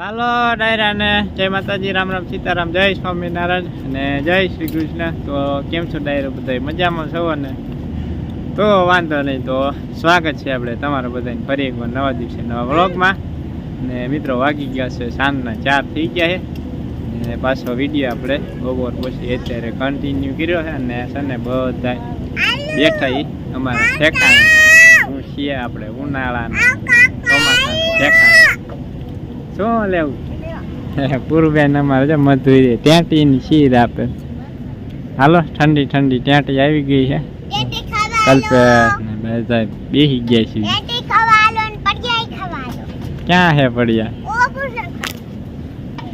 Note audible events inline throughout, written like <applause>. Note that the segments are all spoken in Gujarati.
હાલો, ડાયરાને. જય માતાજી, રામ રામ, સીતારામ, જય સ્વામિનારાયણ અને જય શ્રી કૃષ્ણ. તો કેમ છો ડાયરો બધા મજામાં છો ને તો વાંધો નહીં, તો સ્વાગત છે આપણે તમારા બધાને ફરી એકવાર નવા દિવસે નવા વ્લોગમાં. ને મિત્રો વાગી ગયા છે સાંજના ચાર થઈ ગયા છે. ને પાછો વીડિયો આપણે બપોર પછી અત્યારે કન્ટિન્યુ કર્યો છે અને છે બધા બેઠા અમારા ઠેકાણે હું છીએ આપણે ઉનાળાના ચોમાસાના ઠેકાણે શું લેવું. પૂર્વબેન અમારે છે મધુરી ટેટીની શીર આપે. હાલો ઠંડી ઠંડી. ટેટી આવી ગઈ છે. કલ્પે બેસી ગયા છે. ક્યાં હે પડ્યા?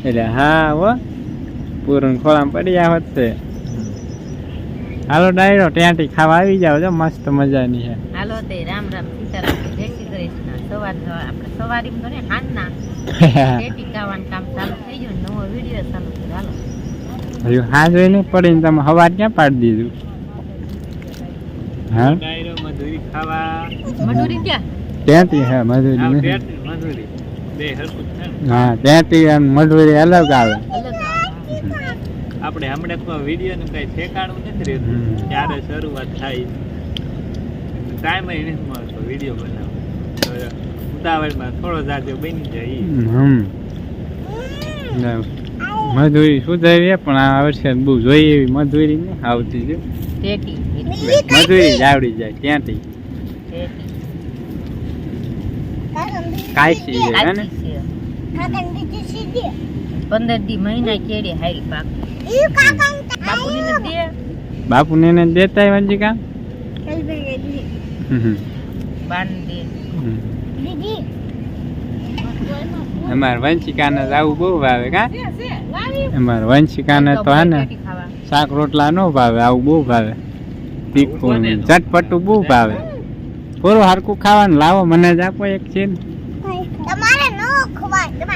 એટલે હા હો. પૂરણ ખોળામાં પડ્યા હોત છે હાલો ડાયરો ટેટી ખાવા આવી જાવ છો મસ્ત મજાની છે. હાલો તે રામ રામ સીતારામ. સવાર સવાર આપણે સવારી તો ને હાંજના. <laughs> ટેટી ખાવાનું કામ ચાલુ થઈ ગયું નવો વીડિયો ચાલુ થયો હાલો. હજુ હા જોઈને પડીને તમે હવાર ક્યાં પાડી દીધું? હા? ડાયરો ખાવા. મટુરી ક્યાં? ત્યાંથી હે મજૂરી. હા ત્યાંથી મજૂરી અલગ આવે. આપણે હમણાં તો વીડિયો નું કઈ ઠેકાણું નથી રહેતું. હમ. ત્યારે શરૂઆત થાય. ટાઈમ નથી મળતો વીડિયો બનાવવાનો. તો ઉતાવળમાં થોડો જાજો બની જાય હમ. ને સુધારી પણ આ વર્ષે બહુ જોઈએ એવી મધુરી ને આવતી છે મધુરી આવડી જાય ત્યાંથી. કાંઈ છે ને? પંદર દી મહિના કેડી હારી પાક. બાપુની ને દેતા હોય કાં? બાન દે. હમ. અમારે વંશિકાને તો આવું બહુ ભાવે કા? અમાર વંશિકાને તો હે ને શાક રોટલા નો ભાવે આવું બહુ ભાવે. તીખું ચટપટું બહુ ભાવે. પૂરું હારકું ખાવાનું લાવો મને જ આપો એક છે ને.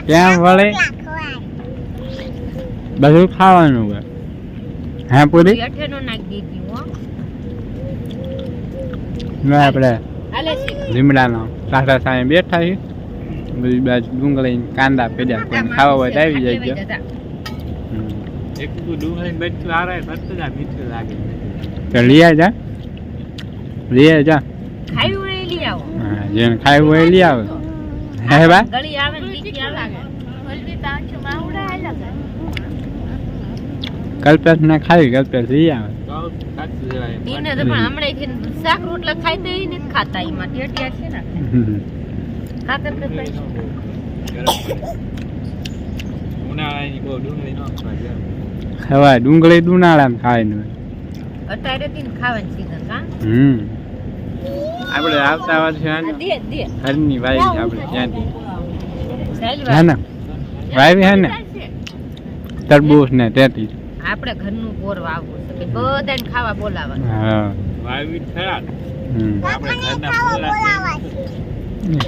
કેમ વળે? બધું ખાવાનું હોય. હા પૂરી? દીધી આપણે લીમડાનો. સાસા સામે બેઠા છીએ બધી બાજુ ડુંગળી ને કાંદા પેડ્યા કોઈને ખાવા હોય તો આવી જાય હમ. એક તો ડુંગળી બચતું હારે ફરતું જ આ મીઠું લાગે તો લઈ આવ જા લઈ આવ જા ખાવી હોય એ લઈ આવો હા, જેને ખાવું હોય એ લઈ આવે હે બા ગળી આવે ને ટીકી આવે હલવી તો આંખમાં આવડા અલગ કલ્પેશ ને ખાવી કલ્પેશ લઈ આવે તો પણ હમણાં શાક રોટલા ખાઈ તો ટેટિયા છે ને. ખાતર ડુંગળી ખાવાની અત્યારે ખાવાની સીઝન કા હમ. આપણે આવતા વર્ષે ઘરની વાઈ આપણે ત્યાંથી. ને? વાવી હે ને? તરબૂચ ને તેતી આપણે ઘરનું બોર વાવવું છે કે બધાને ખાવા બોલાવવાનું. હા. વાવી ખરા આપણે ઘરના ફૂલા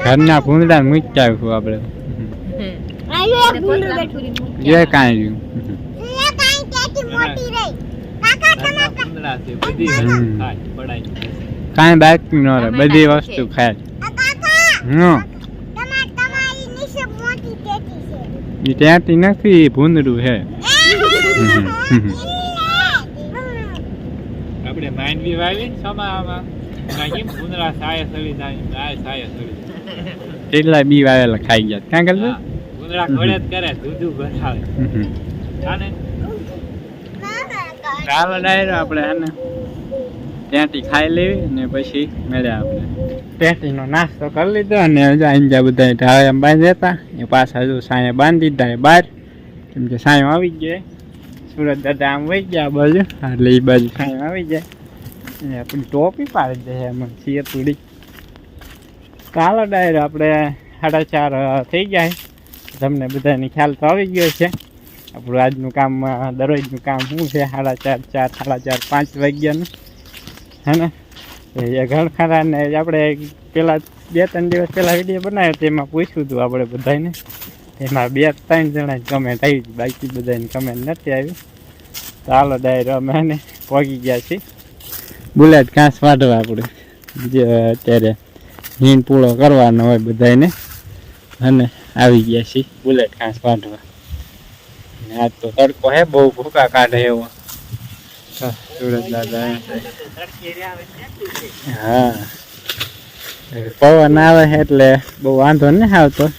ઘરના ભૂંડા મૂક્યા આવ્યું આપણે જે. કાંઈ રહ્યું ઘરના ફૂંદડા છે બધી ખાય પડાય કાંઈ બાકી ન રહે બધી વસ્તુ ખાય. હમ. એ ત્યાંથી નથી ભૂંદડું છે. આપણે માંડવી વાવી ને સમામાં કેમ? સાયા સળી જાય આ સાયા સળી કેટલા બી વાવેલા ખાઈ ગયા. ક્યાં કરતો હા, ઘોડે જ કરે દૂધું ભરાવે આને? ચાલો ડાયરો આપણે હે ને ત્યાંથી ખાઈ લેવી ને પછી મળ્યા આપણે. પેટીનો નાસ્તો કરી લીધો અને હજુ આઈને જ્યાં બધા ઢાળે એમ બાંધી હતા એ પાછા હજુ સાંજે બાંધી દીધા એ બહાર. કેમ કે સાંજ આવી ગયા. સુરત દાદા આમ વહી ગયા બાજુ. એટલે એ બાજુ. સાંયો આવી જાય. આપણી ટોપી પાડી દે એમ છીએ થોડી કાલો ડાયરો આપણે સાડા ચાર થઈ ગયા. તમને બધાને ખ્યાલ તો આવી ગયો છે. આપણું આજનું કામ દરરોજનું કામ શું છે? સાડા ચાર ચાર સાડા ચાર પાંચ વાગ્યાનું. હે ને? એ ઘર ખરા ને આપણે પહેલાં બે ત્રણ દિવસ પહેલાં વીડિયો બનાવ્યો તેમાં પૂછ્યું હતું આપણે બધાને એમાં બે ત્રણ જણા કમેન્ટ આવી હતી બાકી બધાની કમેન્ટ નથી આવી. ચાલો ડાયરો અમે ને પહોંચી ગયા છીએ. બુલેટ ઘાસ વાઢવા આપણે જે અત્યારે હીન પૂળો કરવાનો હોય બધાને અને આવી ગયા છીએ બુલેટ ઘાસ વાઢવા. આ તો તડકો હે, બહુ ભૂકા કાઢે એવો. સુરજ દાદા હા. પવન આવે એટલે બહુ વાંધો નહીં આવતો.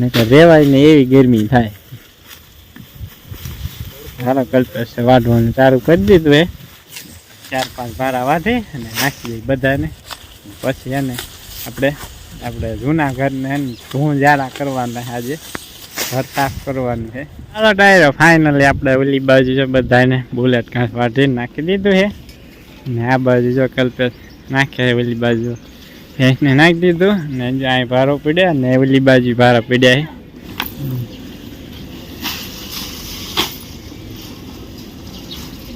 ને કે રેવાય ને એવી ગરમી થાય. હાલો, કલ્પેશ વાઢવાનું ચાલુ કરી દીધું એ ચાર પાંચ ભારા વાઢી અને નાખી દઈ બધાને. પછી એને આપણે આપણે જૂના ઘરને ધૂળ જાડા કરવાના આજે. ઘર સાફ કરવાનું છે. હાલો, ડાયરો ફાઇનલી આપણે ઓલી બાજુ છે બધાને બુલેટ ઘાસ વાઢીને નાખી દીધું છે. ને આ બાજુ જો કલ્પેશ નાખ્યા છે ઓલી બાજુ. ભેંસને નાખી દીધું ને અહીં ભારો પડ્યા ને ઓલી બાજુ ભારા પડ્યા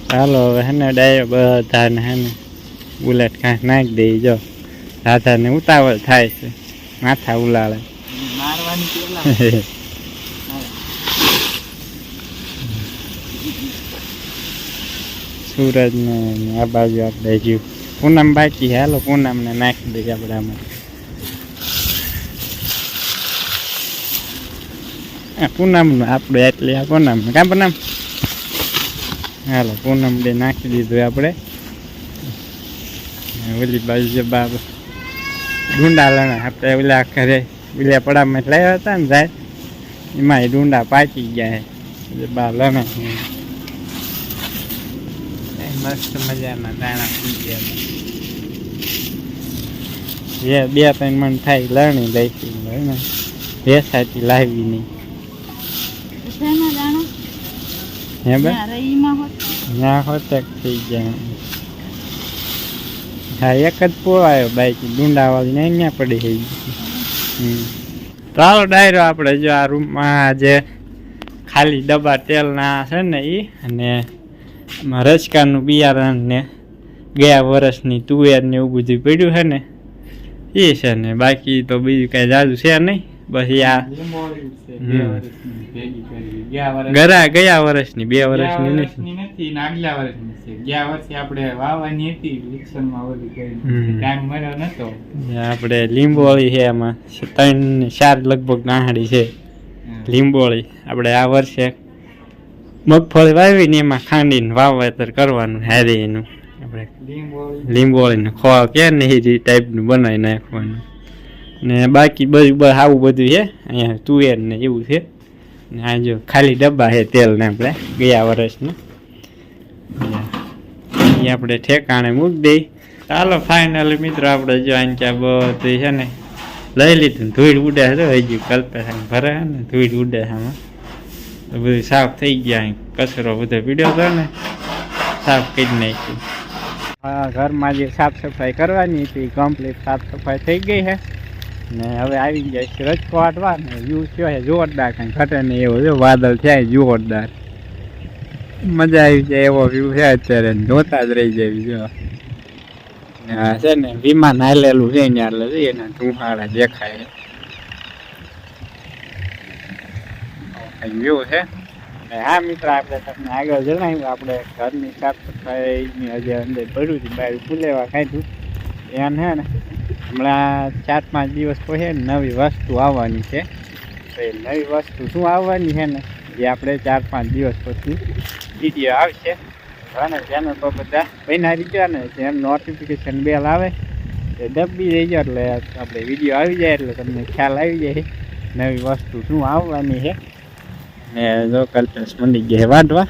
ચાલો હવે હેને ડાયો બધાને હેને બુલેટ ઘાસ નાખી દઈ જો. રાધાને ઉતાવળ થાય છે. માથા ઉલાળે. <laughs> સૂરજને ને આ બાજુ આપણે હજુ પૂનમ બાકી છે. હાલો પૂનમ ને નાખી દે આપણે આમાં. આ પૂનમ આપણે એટલે આ પૂનમ. કાં પૂનમ? હાલો, પૂનમ બે નાખી દીધું આપણે. ઓલી બાજુ જે બાબ ડુંડા લણા આપણે ઓલા ઘરે ઓલા પડામાં લાવ્યા હતા ને જાય એમાં ડુંડા પાકી ગયા છે. બા લણે. મસ્ત મજાના દાણા ફૂટ્યા જે બે ત્રણ મણ થાય લણી લઈશું ને. વેસાતી લાવી નહીં હે બે? ના હોતક થઈ ગયા હા એક જ પોવાયો બાઈક ડુંડાવાળી ને અહીંયા પડી ગઈ ચાલો ડાયરો આપણે જો આ રૂમમાં જે ખાલી ડબ્બા તેલના છે ને એ અને રચકાનું બિયારણ ને ગયા વર્ષની તુવેર ને એવું બધું પડ્યું છે ને એ છે ને બાકી તો બીજું કાંઈ જાજુ છે નહીં. બસ આ ગરા ગયા વર્ષની બે વર્ષની નથી. આગલા વર્ષની છે. ગયા વર્ષે આપણે વાવવાની હતી વિલ્સનમાં ઓલી કરી. ટાઈમ મળ્યો નતો. આપણે લીંબોળી છે એમાં. ત્રણ ચાર લગભગ નાહડી છે. લીંબોળી. આપણે આ વર્ષે મગફળી વાવીને એમાં ખાંડીને વાવેતર કરવાનું હારી એનું. આપણે લીંબોળી. લીંબોળીને ખોવા કે ને એ ટાઈપનું બનાવી નાખવાનું. ને બાકી બધું બસ આવું બધું છે. અહીંયા તુવેર ને એવું છે. ને આ જો ખાલી ડબ્બા છે તેલને આપણે ગયા વર્ષના. એ આપણે ઠેકાણે મૂકી દઈ. ચાલો ફાઇનલી મિત્રો આપણે જો ક્યાં બધું છે ને લઈ લીધું. ધૂળ ઉડે છે હજી કલ્પે ભરે છે ને ધૂળ ઉડે છે આમાં. તો બધું સાફ થઈ ગયા. કચરો બધો પીડ્યો હતો ને સાફ કરી નાખ્યું. ઘરમાં જે સાફ સફાઈ કરવાની હતી કમ્પ્લીટ સાફ સફાઈ થઈ ગઈ છે. ને હવે આવી જાય છે રચકો વાટવા ને વ્યૂ થયો છે જોરદાર, કંઈ ઘટે નહીં એવો છે, વાદળ થયા જોરદાર. મજા આવી જાય એવો વ્યૂ છે અત્યારે જોતા જ રહી જાય જો ને છે ને વિમાન હાલેલું છે ને એટલે એના ધુમાડા દેખાય. વ્યૂ છે. ને હા મિત્ર, આપણે તમને આગળ જણાવ્યું, આપણે ઘરની સાફ સફાઈની હજી અંદર પડ્યું છે, બહાર ફૂલેવા ખાધું એમ છે ને? હમણાં ચાર પાંચ દિવસ પછી નવી વસ્તુ આવવાની છે. તો એ નવી વસ્તુ શું આવવાની છે ને? જે આપણે ચાર પાંચ દિવસ પછી વીડિયો આવશે. અને ચેનલ પર બધા બનાવી રીતે ને જેમ નોટિફિકેશન બેલ આવે, એ દબી જાય એટલે આપણે વીડિયો આવી જાય એટલે તમને ખ્યાલ આવી જાય નવી વસ્તુ શું આવવાની છે. ને જો કલ્પેશ મંડી ગયા વાઢવા.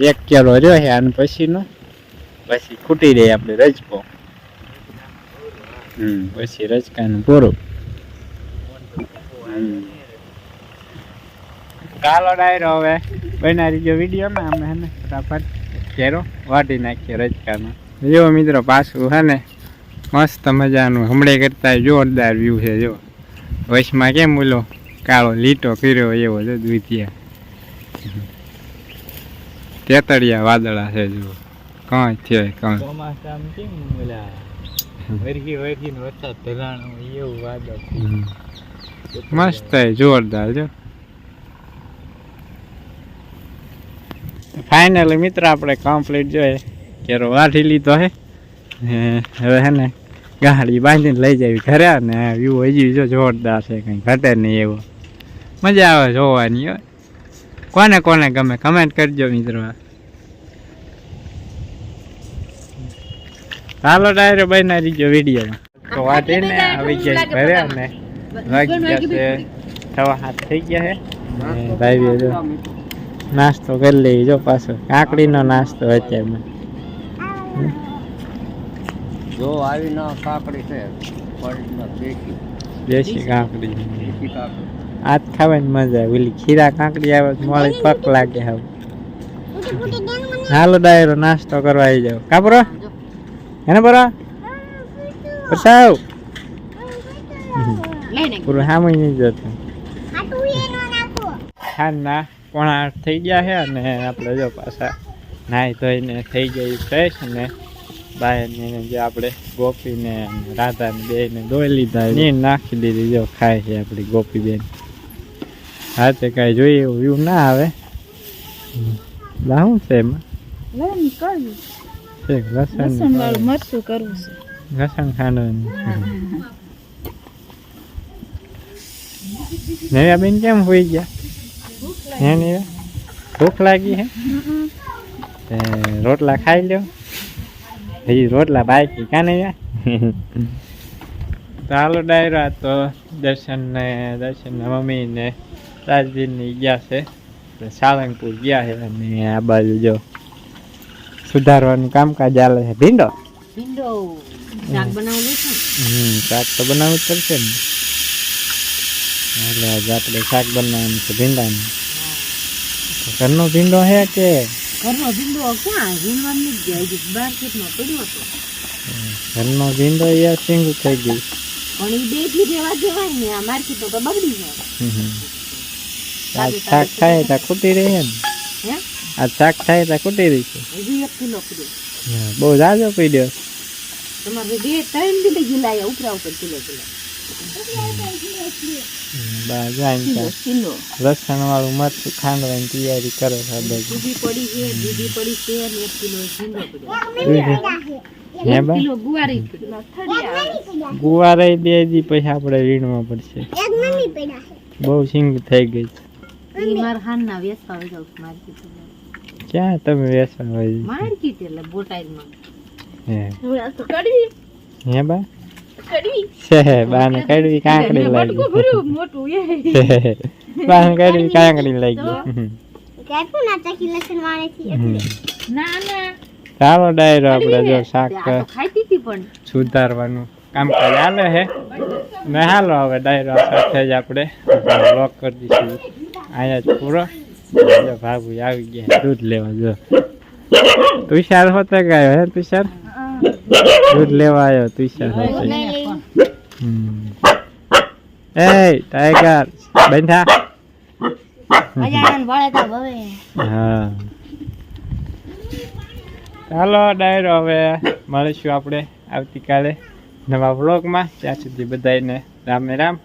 એક કેળો રહ્યો છે અને પછીનો. પછી ખૂટી રહી આપણે રજકો. હમ, પછી રજકાનું પૂરું. ચાલો ડાયરો હવે. બનાવી જો વિડીયોમાં અમે હેને ફટાફટ. ઘેરો વાટી નાખીએ રજકાનો. જો મિત્રો પાછું હે ને, મસ્ત મજાનું હમણાં કરતા જોરદાર વ્યૂ છે, જો. વચમાં કેમ ઓલો કાળો લીટો કર્યો એવો છે દ્વિતીય. તેતડિયા વાદળા છે જો કઈ છે કઈ. ચોમાસામાં કેમ ઓલા વરખી વરખીને વરસાદ ધરાણો એવું વાદળ મસ્ત છે જોરદાર જો ફાઇનલી મિત્ર આપણે કમ્પ્લીટ જોઈએ. કેરો વાઢી લીધો હે. હવે હે ને ગાડી બાંધીને લઈ જાય ઘરે ને વ્યૂ હજી જો જોરદાર છે કંઈ ઘટે નહીં એવો. મજા આવે જોવાની હોય કોને કોને ગમે? કમેન્ટ કરજો મિત્રો હાલો ડાયરો બના દીજો વીડિયો તો વાત એને આવી ગયા ઘરે અને વાગી ગયા છે સવા હાથ થઈ ગયા છે. ભાઈ જો નાસ્તો કરી લઈ જો પાછો. કાકડીનો નાસ્તો અત્યારમાં. જો આવી ના કાકડી છે દેશી કાકડી. દેખી કાકડી. આજ ખાવાની મજા આવે. ઓલી ખીરા કાંકડી આવે મોળી પક લાગે હવે. હાલો ડાયરો નાસ્તો કરવા આવી જાવ કાપરો એને બરો? પ્રસાવ. પૂરું સામે નહીં જતું. ખાના પોણા આઠ થઈ ગયા છે અને આપણે જો પાછા નાહી ધોઈને થઈ ગઈ ફ્રેશ અને બાયને જે આપણે ગોપીને રાધાને બેને દોઈ લીધા એ નાખી દીધી જો ખાય છે આપણી ગોપી બેન હાથે કાંઈ જોઈએ એવું વ્યૂ ના આવે. લાવું છે એમાં? છે લસણ મરચું કરવું છે. લસણ ખાંડવાનું. નેવ્યા બેન કેમ હોઈ ગયા? હે નેવ્યા? ભૂખ લાગી હે? તે રોટલા ખાઈ લ્યો. હજી રોટલા બાકી કાં કાને ચાલો ડાયરો આ તો દર્શન ને દર્શન ને મમ્મી ને રાજદીનની ગયા છે. સાળંગપુર ગયા છે અને આ બાજુ જો સુધારવાનું કામકાજ ચાલે છે. ભીંડો? ભીંડો. શાક બનાવવું છે હમ શાક તો બનાવવું જ પડશે ને. એટલે આજે આપણે શાક બનાવવાનું છે ભીંડાનું. ઘરનો ભીંડો હે કે? ઘરનો ભીંડો ક્યાં? ભીંડવાનું ગયા હજી માર્કેટમાં પડ્યો હતો. ઘરનો ભીંડો એ સિંગ થઈ ગયું. પણ એ બેથી રેવા દેવાય ને આ માર્કેટમાં તો બગડી જાય. હમ. શાક થાય ત્યાં ખૂટી રહી ને આ શાક થાય ત્યાં ખૂટી રહી છે હજી એક કિલો પડ્યો હા, બહુ જાજો પીડ્યો તમારે બે ત્રણ દીધે ગિલાયા ઉપરા ઉપર કિલો કિલો બા જાય ને કિલો લસણ વાળું મરચું ખાંડવાની તૈયારી કરે છે આ દૂધી પડી છે દૂધી પડી છે અને એક કિલો ભીંડો પડ્યો હે બા કિલો ગુવારી પડ્યો ગુવારે બે દી પછી આપણે વીણવા પડશે બહુ સિંગ થઈ ગઈ છે. વેસવા જાઉં છું ક્યાં તમે વેસવા હોય? માર્કેટ એટલે બોટાદમાં. હે. કડવી. હે બા? કડવી. છે બાને કડવી કાંકડી લાગી. મોટું એ. છે બાને કડવી કાંકડી લાગી. હમ. હમ. ના ના ચાલો ડાયરો આપણે જો શાક તો હતી પણ. સુધારવાનું કામકાજ હાલે છે ને હાલો હવે ડાયરો સાથે જ આપણે બ્લોક કરી દઈશું. અહીંયા જ પૂરો જો ભાભુ આવી ગયા દૂધ લેવા જો તુષાર હોતે ગયો હે તુષાર દૂધ લેવા આવ્યો તુષાર હોતે હમ. એ ટાઈગર બંધા હા ચાલો ડાયરો હવે મળીશું આપણે આવતીકાલે નવા વ્લોગમાં ત્યાં સુધી બધાને રામે રામ